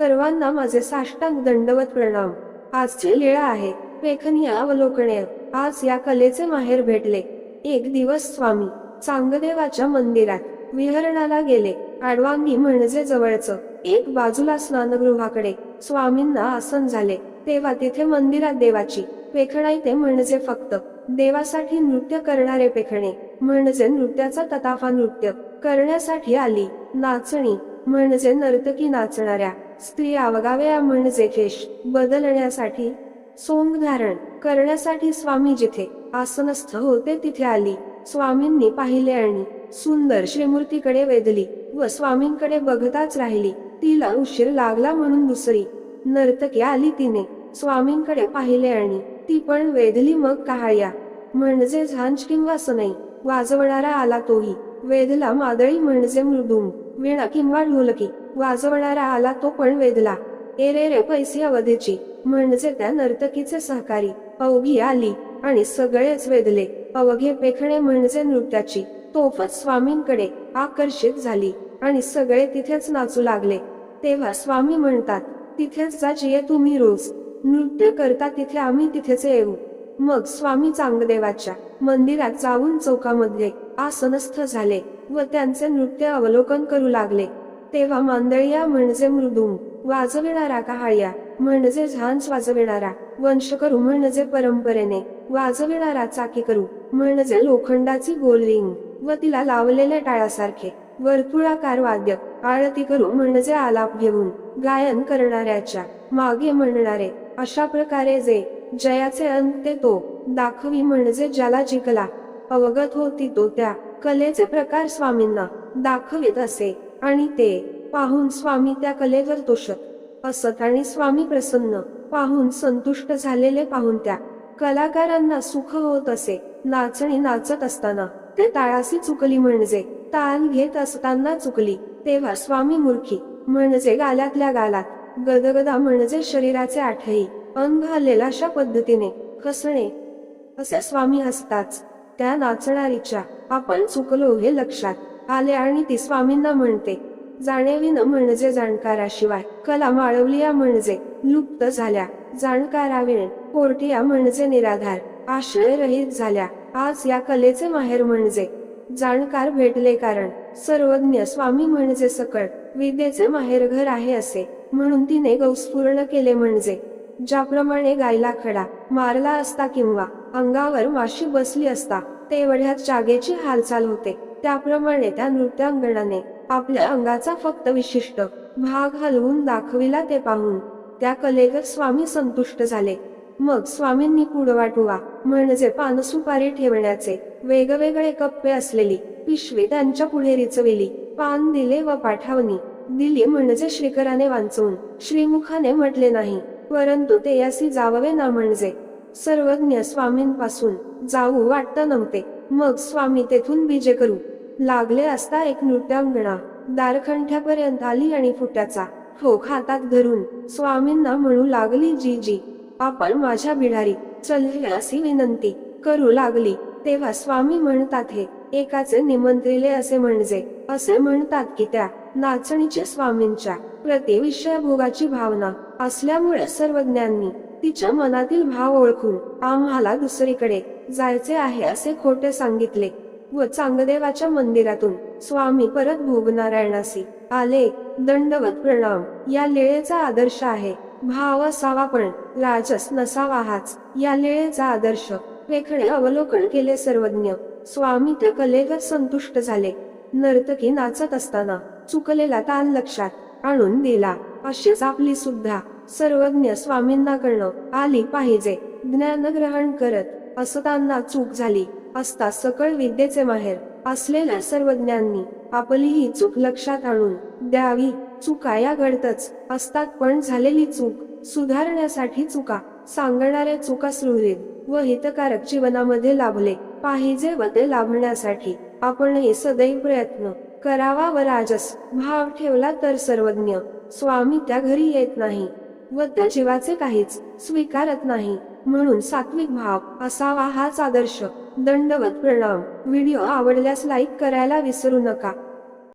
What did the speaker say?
सर्वांना माझे साष्टांग दंडवत प्रणाम. आजची लीळा आहे लेखनीय अवलोकण्या आज या कलेचे माहेर भेटले. एक दिवस स्वामी चांगदेवाच्या मंदिरात विहरणाला गेले. आडवांगी म्हणजे जवळचं एक बाजूला स्नानगृहाकडे स्वामींना आसन झाले. तेव्हा तिथे मंदिरात देवाची पेखणाई ते म्हणजे फक्त देवासाठी नृत्य करणारे पेखणे म्हणजे नृत्याचा तताफा नृत्य करण्यासाठी आली. नाचणी म्हणजे नर्तकी नाचणाऱ्या स्त्री अवगाव्या म्हणजे केश बदलण्यासाठी सोंग धारण करण्यासाठी स्वामी जिथे आसनस्थ होते तिथे आली. स्वामींनी पाहिले आणि सुंदर श्रीमूर्तीकडे वेधली व स्वामींकडे बघताच राहिली. तिला उशीर लागला म्हणून दुसरी नर्तकी आली तिने. स्वामींकडे पाहिले आणि ती पण वेधली मग कहाळ्या म्हणजे झांज किंवा सनई वाजवणारा आला तोही. वेधला मादळी म्हणजे मृदुंग. वीणा किंवा ढोलकी. वाजवणारा आला तो पण वेधला एरे रे पैसे अवधीची. म्हणजे त्या नर्तकीचे सहकारी. अवघी आली आणि सगळेच वेधले अवघे पेखणे म्हणजे नृत्याची. तोफच स्वामींकडे आकर्षित झाली आणि सगळे तिथेच नाचू लागले. तेव्हा स्वामी म्हणतात तिथेच जा जिये तुम्ही रोज. नृत्य करता तिथे आम्ही तिथेच येऊ. मग स्वामी चांगदेवाच्या मंदिरात जाऊन चौकामध्ये आसनस्थ झाले व त्यांचे नृत्य अवलोकन करू लागले. तेव्हा मांदळिया म्हणजे मृदुंग वाजविणारा कहाळ्या म्हणजे झांज वाजविणारा वंशकरू म्हणजे परंपरेने वाजविणारा चाकी करू म्हणजे लोखंडाची गोलरिंग व तिला लावलेल्या टाळासारखे वर्तुळाकार वाद्य आळती करू म्हणजे आलाप घेऊन गायन करणाऱ्याच्या मागे म्हणणारे अशा प्रकारे जे जयाचे अंत्य तो दाखवी म्हणजे ज्याला जिंकला. अवगत होती तो त्या कलेचे प्रकार स्वामींना दाखवित असे आणि ते पाहून स्वामी त्या कलेवर तोषत. असत आणि स्वामी प्रसन्न पाहून संतुष्ट झालेले पाहून त्या कलाकारांना सुख होत असे नाचणी नाचत असताना ते ताळासी चुकली म्हणजे ताल घेत असताना चुकली. तेव्हा स्वामी मूर्खी म्हणजे गालातल्या गालात गदगदा म्हणजे शरीराचे आठही अंग हलेल अशा पद्धतीने खसणे. असे स्वामी हसताच त्या नाचणारीच्या आपण चुकलो हे लक्षात आले आणि ती स्वामींना म्हणते जाणेविन म्हणजे जाणकाराशिवाय कला माळवलिया म्हणजे लुप्त झाल्या जाणकाराविण कोर्टिया म्हणजे निराधार आश्रय रहित झाल्या आज या कलेचे माहेर म्हणजे जाणकार भेटले कारण सर्वज्ञ स्वामी म्हणजे सकळ विद्येचे माहेर घर आहे असे म्हणून तिने गौस्फूर्ण केले म्हणजे ज्याप्रमाणे गायला खडा मारला असता किंवा अंगावर माशी बसली असता तेवढ्यात जागेची हालचाल होते. त्याप्रमाणे त्या नृत्यांगणाने आपल्या अंगाचा फक्त विशिष्ट भाग हलवून दाखविला ते पाहून त्या कलेवर स्वामी संतुष्ट झाले. मग स्वामींनी पुडवाटुवा म्हणजे पानसुपारी ठेवण्याचे वेगवेगळे कप्पे असलेली पिशवी त्यांच्या पुढे रिचविली. पान दिले व पाठावणी दिली म्हणजे श्रीकराने वाचवून श्रीमुखाने म्हटले नाही. परंतु ते यासी जाववे ना म्हणजे. सर्वज्ञ स्वामींपासून जाऊ वाटत नव्हते. मग स्वामी तेथून बीजे करू. लागले असता एक नृत्यांगणा. दारखंठ्यापर्यंत आली आणि फुट्याचा ठोक हातात धरून स्वामींना म्हणू लागली जी जी आपण माझ्या बिढारी चलले अशी विनंती करू लागली तेव्हा स्वामी म्हणतात हे एकाचे निमंत्रिले असे म्हणजे. असे म्हणतात की त्या नाचणीच्या स्वामींच्या प्रतिविषय भोगाची भावना असल्यामुळे सर्वज्ञांनी तिच्या मनातील भाव ओळखून आम्हाला दुसरीकडे जायचे आहे असे खोटे सांगितले व चांगदेवाच्या मंदिरातून स्वामी परत भोगनारायणासी आले. दंडवत प्रणाम. या लेळेचा आदर्श आहे. भाव असावा पण राजस नसावा हाच या लेळेचा आदर्श वेखणे अवलोकन केले सर्वज्ञ. स्वामी त्या कलेवर संतुष्ट झाले. नर्तकी नाचत असताना चुकलेला ताल लक्षात आणून दिला. अशीच आपली सुद्धा सर्वज्ञ स्वामींना कळणं आली पाहिजे. ज्ञान ग्रहण करत असताना चूक झाली असता सकळ विद्येचे माहेर असलेल्या सर्वज्ञांनी आपली ही चूक लक्षात आणून द्यावी. चुका या घडतच असतात पण झालेली चूक सुधारण्यासाठी चुका सांगणाऱ्या चुका सुहृद व हितकारक जीवनामध्ये लाभले पाहिजे व ते लाभण्यासाठी आपणही सदैव प्रयत्न करावा व राजस. भाव ठेवला तर सर्वज्ञ. स्वामी त्या घरी येत नाही. व त्या जीवाचे काहीच स्वीकारत नाही. म्हणून सात्विक भाव असावा हाच आदर्श. दंडवत प्रणाम. व्हिडिओ आवडल्यास लाईक करायला विसरू नका.